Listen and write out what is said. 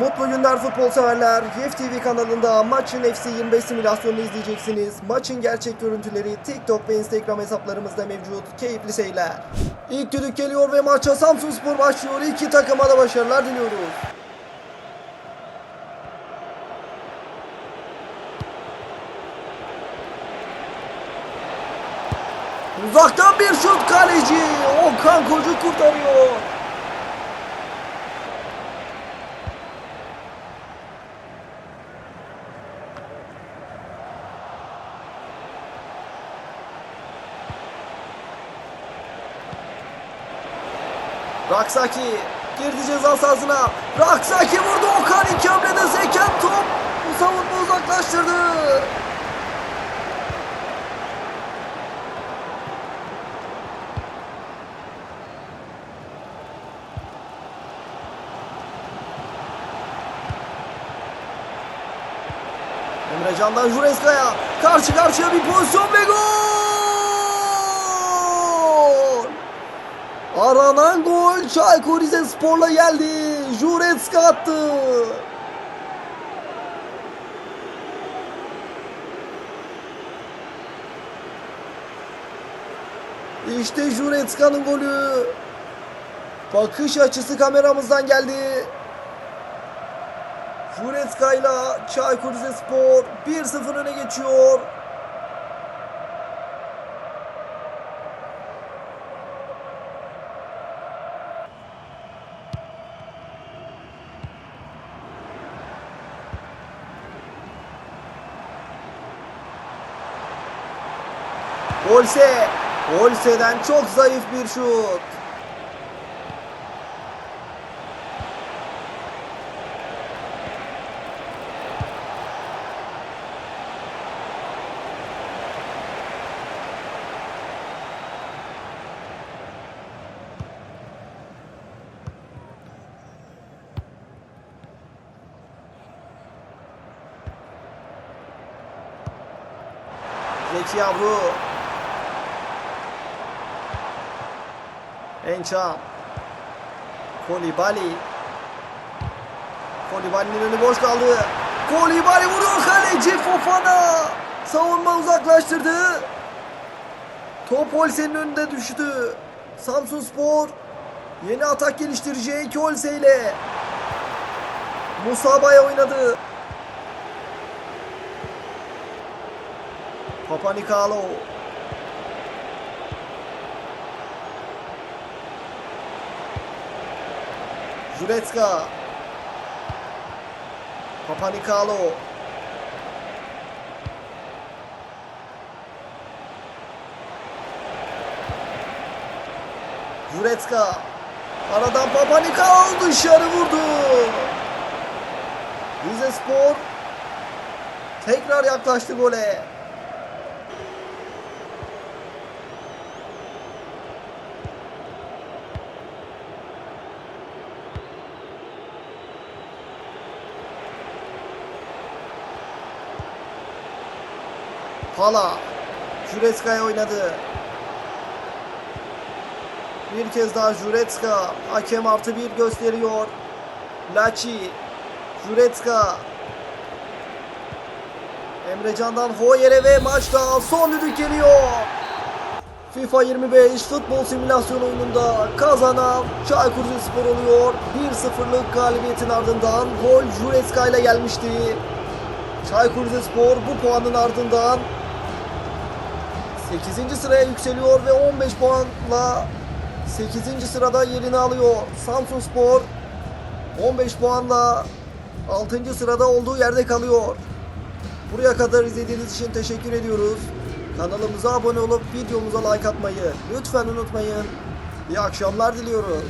Mutlu günler futbol severler. YEF TV kanalında maçın FC 25 simülasyonunu izleyeceksiniz. Maçın gerçek görüntüleri TikTok ve Instagram hesaplarımızda mevcut. Keyifli seyirler. İlk düdük geliyor ve maça Samsun Spor başlıyor. İki takıma da başarılar diliyoruz. Uzaktan bir şut kaleci. Okan Kocu kurtarıyor. Raksaki girdi ceza sahasına. Raksaki vurdu Okan iki hamlede seken top. Bu savunma uzaklaştırdı. Emrecan'dan Jureska'ya karşı karşıya bir pozisyon ve gol! Aranan gol Çaykur Rizespor'la geldi. Jureska attı. İşte Juretska'nın golü. Bakış açısı kameramızdan geldi. Juretska ile Çaykur Rizespor 1-0 öne geçiyor. Olse, Olse'den çok zayıf bir şut. Zeki Yavru. Ençam. Kolibali. Kolibali'nin önü boş kaldı. Kolibali vuruyor kaleci Fofana. Savunma uzaklaştırdı. Top Olse'nin önünde düştü. Samsun Spor yeni atak geliştirecek Olse ile. Musaba'ya oynadı. Papa Nikalo. Jurecka. Papa Nikalo. Jurecka. Aradan Papa Nikalo dışarı vurdu. Rize Spor tekrar yaklaştı gole. Pala. Juretska'ya oynadı. Bir kez daha Juretska. Hakem artı bir gösteriyor. Laci. Juretska. Emrecan'dan Hoyer'e ve maçta son düdük geliyor. FIFA 25 futbol simülasyon oyununda kazanan Çaykur Rizespor oluyor. 1-0'lık galibiyetin ardından gol Juretska ile gelmişti. Çaykur Rizespor bu puanın ardından 8. sıraya yükseliyor ve 15 puanla 8. sırada yerini alıyor. Samsun Spor 15 puanla 6. sırada olduğu yerde kalıyor. Buraya kadar izlediğiniz için teşekkür ediyoruz. Kanalımıza abone olup videomuza like atmayı lütfen unutmayın. İyi akşamlar diliyoruz.